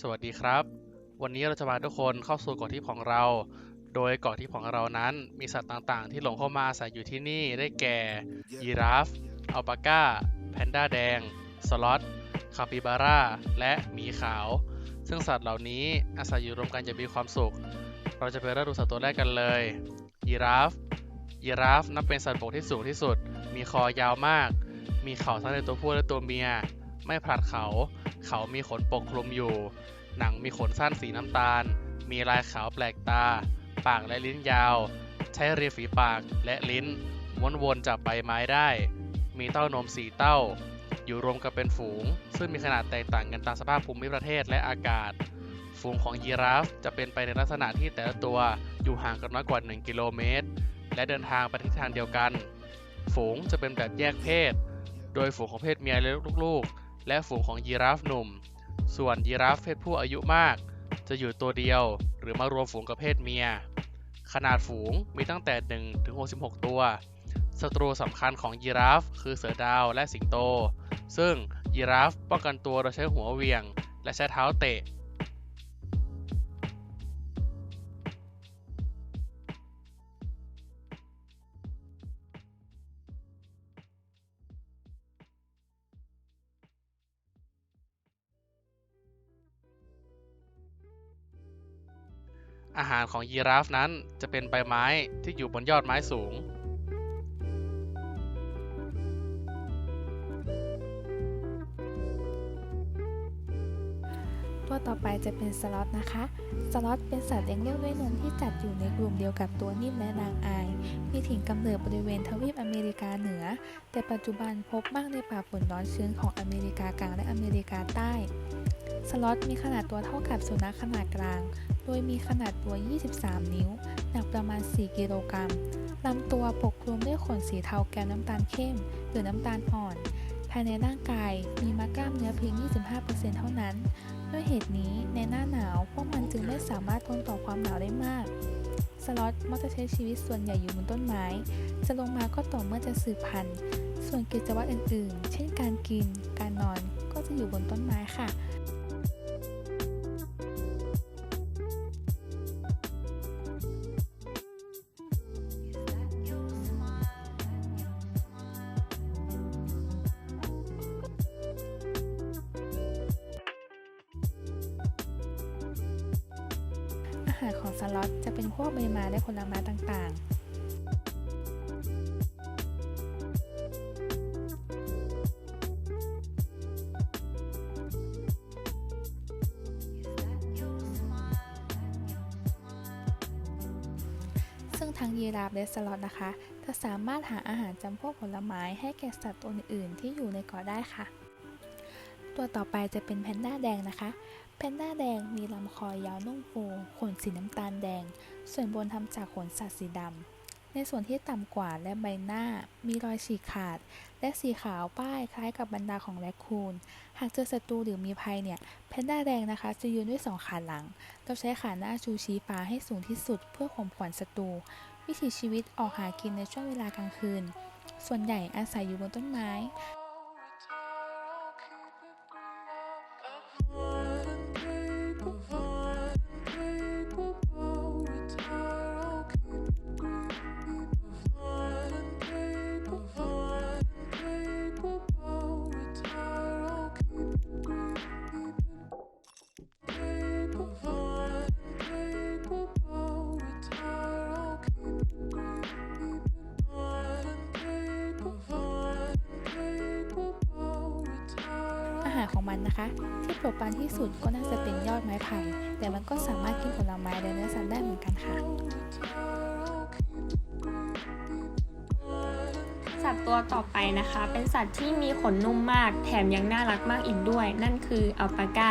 สวัสดีครับ วันนี้เราจะพาทุกคนเข้าสู่เกาะทิพย์ของเรา โดยเกาะทิพย์ของเรานั้นมีสัตว์ต่างๆ ที่หลงเข้ามาอาศัยอยู่ที่นี่ได้แก่ ยีราฟ อัลปาก้า แพนด้าแดง สล็อต คาปิบาร่า และหมีขาว ซึ่งสัตว์เหล่านี้อาศัยอยู่รวมกันอย่างมีความสุข เราจะไปเริ่มดูสัตว์ตัวแรกกันเลย ยีราฟ ยีราฟนับเป็นสัตว์บกที่สูงที่สุด มีคอยาวมาก มีเขาทั้งในตัวผู้และตัวเมีย ไม่ผลัดเขา เขามีขนปกคลุมอยู่ หนังมีขนสั้นสีน้ำตาล มีลายขาวแปลกตา ปากและลิ้นยาว ใช้ริมฝีปากและลิ้นม้วนวนจับใบไม้ได้ มีเต้านมสีเต้า อยู่รวมกันเป็นฝูง ซึ่งมีขนาดแตกต่างกันตามสภาพภูมิประเทศและอากาศ ฝูงของยีราฟจะเป็นไปในลักษณะที่แต่ละตัวอยู่ห่างกันน้อยกว่า 1 กิโลเมตร และเดินทางไปทิศทางเดียวกัน ฝูงจะเป็นแบบแยกเพศ โดยฝูงของเพศเมียและลูกๆ และฝูงของยีราฟหนุ่ม ส่วนยีราฟเพศผู้อายุมาก จะอยู่ตัวเดียวหรือมารวมฝูงกับเพศเมีย ขนาดฝูงมีตั้งแต่ 1 ถึง 66 ตัว ศัตรูสำคัญของยีราฟ คือเสือดาวและสิงโต ซึ่งยีราฟป้องกันตัวโดยใช้หัวเวียง และใช้เท้าเตะ อาหารของยีราฟนั้นจะเป็นใบไม้ที่อยู่บนยอดไม้สูง ตัวต่อไปจะเป็นสล็อตนะคะ สล็อตเป็นสัตว์เลี้ยงลูกด้วยนมที่จัดอยู่ในกลุ่มเดียวกับตัวนิ่มและนางอาย มีถิ่นกำเนิดบริเวณทวีปอเมริกาเหนือ แต่ปัจจุบันพบมากในป่าฝนร้อนชื้นของอเมริกากลางและอเมริกาใต้ สล็อตมีขนาดตัวเท่ากับสุนัขขนาดกลาง โดยมีขนาดตัว 23 นิ้ว หนักประมาณ 4 กิโลกรัมลำตัวปกคลุมด้วยขนสีเทาแก้มน้ำตาลเข้ม หรือน้ำตาลอ่อน ภายในร่างกายมีมัดกล้ามเนื้อเพียง 25%เท่านั้น ด้วยเหตุนี้ในหน้าหนาวพวกมันจึงไม่สามารถทนต่อความหนาวได้มากสล็อตมักจะใช้ชีวิตส่วนใหญ่อยู่บนต้นไม้ จะลงมาก็ต่อเมื่อจะสืบพันธุ์ ส่วนกิจวัตรอื่นๆ เช่นการกิน การนอน ก็จะอยู่บนต้นไม้ค่ะ หารของสล็อตจะเป็นพวกใบไม้และผลไม้ต่างๆซึ่งทั้งยีราฟและสล็อตนะคะ จะสามารถหาอาหารจำพวกผลไม้ให้แก่สัตว์ตัวอื่นๆที่อยู่ในเกาะได้ค่ะ ตัวต่อไปจะเป็นแพนด้าแดงนะคะแพนด้าแดงมีลำคอยาวนุ่มฟูขนสีน้ำตาลแดง ส่วนบนทำจากขนสัตว์สีดำ ในส่วนที่ต่ำกว่าและใบหน้า มีรอยฉีกขาด และสีขาวป้ายคล้ายกับบรรดาของแรคคูน หากเจอศัตรูหรือมีภัยเนี่ยแพนด้าแดงนะคะจะยืนด้วยสองขาหลังเราใช้ขาหน้าชูชี้ฟ้าให้สูงที่สุดเพื่อข่มขวัญศัตรู วิถีชีวิตออกหากินในช่วงเวลากลางคืน ส่วนใหญ่อาศัยอยู่บนต้นไม้ มันนะคะที่โปรดปรานที่สุดก็น่าจะเป็นยอดไม้ไผ่แต่มันก็สามารถกินผลไม้และเนื้อสัตว์ได้เหมือนกันค่ะสัตว์ตัวต่อไปนะคะ เป็นสัตว์ที่มีขนนุ่มมากแถมยังน่ารักมากอีกด้วย นั่นคืออัลปาก้า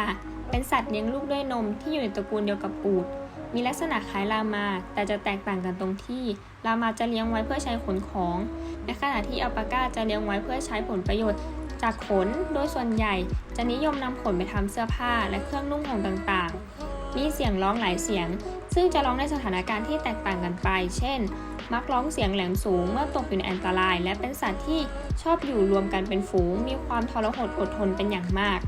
เป็นสัตว์เลี้ยงลูกด้วยนมที่อยู่ในตระกูลเดียวกับปูดมีลักษณะคล้ายลามา แต่จะแตกต่างกันตรงที่ลามาจะเลี้ยงไว้เพื่อใช้ขนของ ในขณะที่อัลปาก้าจะเลี้ยงไว้เพื่อใช้ผลประโยชน์ จากขนโดยส่วนใหญ่จะนิยมนำขนไปทำเสื้อผ้าและเครื่องนุ่งห่มต่างๆ มีเสียงร้องหลายเสียง ซึ่งจะร้องในสถานการณ์ที่แตกต่างกันไป เช่น มักร้องเสียงแหลมสูงเมื่อตกอยู่ในอันตราย และเป็นสัตว์ที่ชอบอยู่รวมกันเป็นฝูง มีความทรหดอดทนเป็นอย่างมาก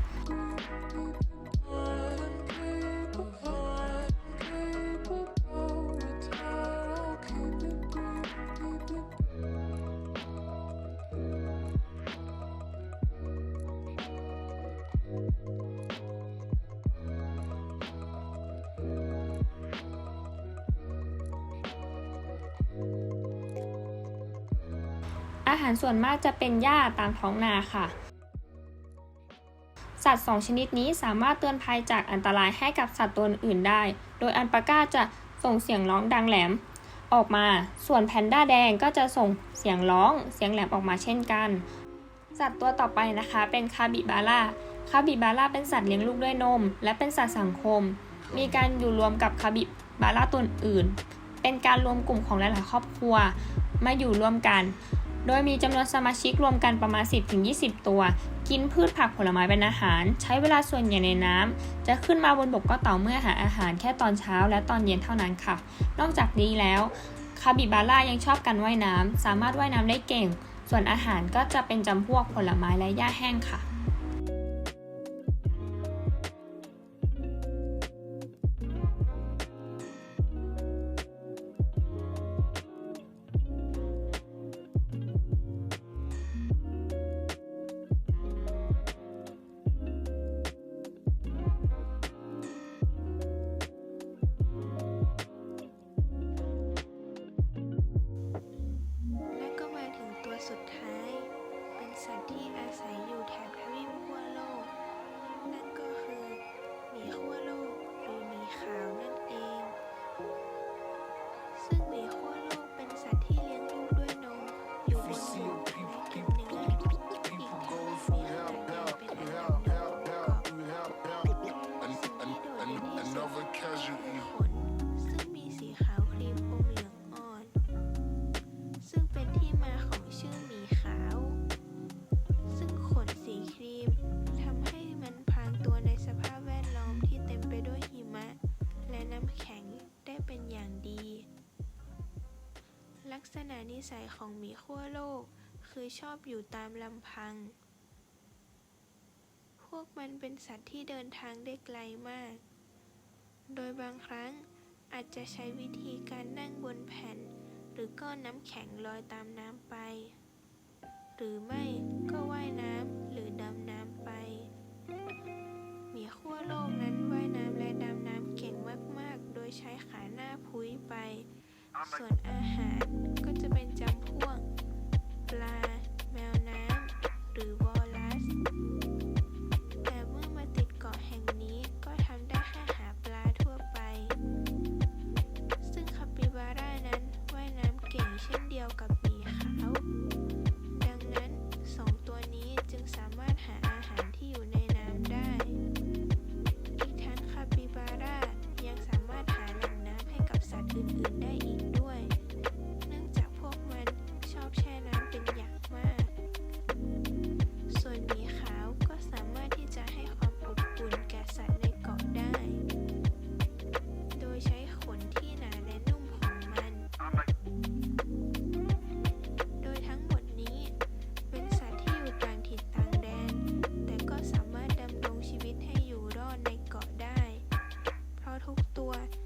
อาหารส่วนมากจะเป็นหญ้าตามท้องนาค่ะ สัตว์สองชนิดนี้สามารถเตือนภัยจากอันตรายให้กับสัตว์ตัวอื่นได้ โดยอัลปาก้าจะส่งเสียงร้องดังแหลมออกมา ส่วนแพนด้าแดงก็จะส่งเสียงร้อง เสียงแหลมออกมาเช่นกัน สัตว์ตัวต่อไปนะคะเป็นคาบิบาร่า คาบิบาร่าเป็นสัตว์เลี้ยงลูกด้วยนม และเป็นสัตว์สังคม มีการอยู่รวมกับคาบิบาร่าตัวอื่น เป็นการรวมกลุ่มของหลาย ๆ ครอบครัว มาอยู่รวมกัน โดยมีจำนวนสมาชิกรวมกันประมาณ 10-20 ตัว กินพืชผักผลไม้เป็นอาหาร ใช้เวลาส่วนใหญ่ในน้ำ จะขึ้นมาบนบกก็ต่อเมื่อหาอาหารแค่ตอนเช้าและตอนเย็นเท่านั้นค่ะ นอกจากนี้แล้วคาบิบาร่ายังชอบการว่ายน้ำ สามารถว่ายน้ำได้เก่ง ส่วนอาหารก็จะเป็นจำพวกผลไม้และหญ้าแห้งค่ะและ ษณะนิสัยของหมีขั้วโลก คือชอบอยู่ตามลำพัง พวกมันเป็นสัตว์ที่เดินทางได้ไกลมาก โดยบางครั้งอาจจะใช้วิธีการนั่งบนแผ่น หรือก้อนน้ำแข็งลอยตามน้ำไป หรือไม่ก็ว่ายน้ำหรือดำน้ำไป หมีขั้วโลกนั้นว่ายน้ำและดำน้ำเก่งมากๆ โดยใช้ขาหน้าพุ้ยไป ส่วนอาหาร 对。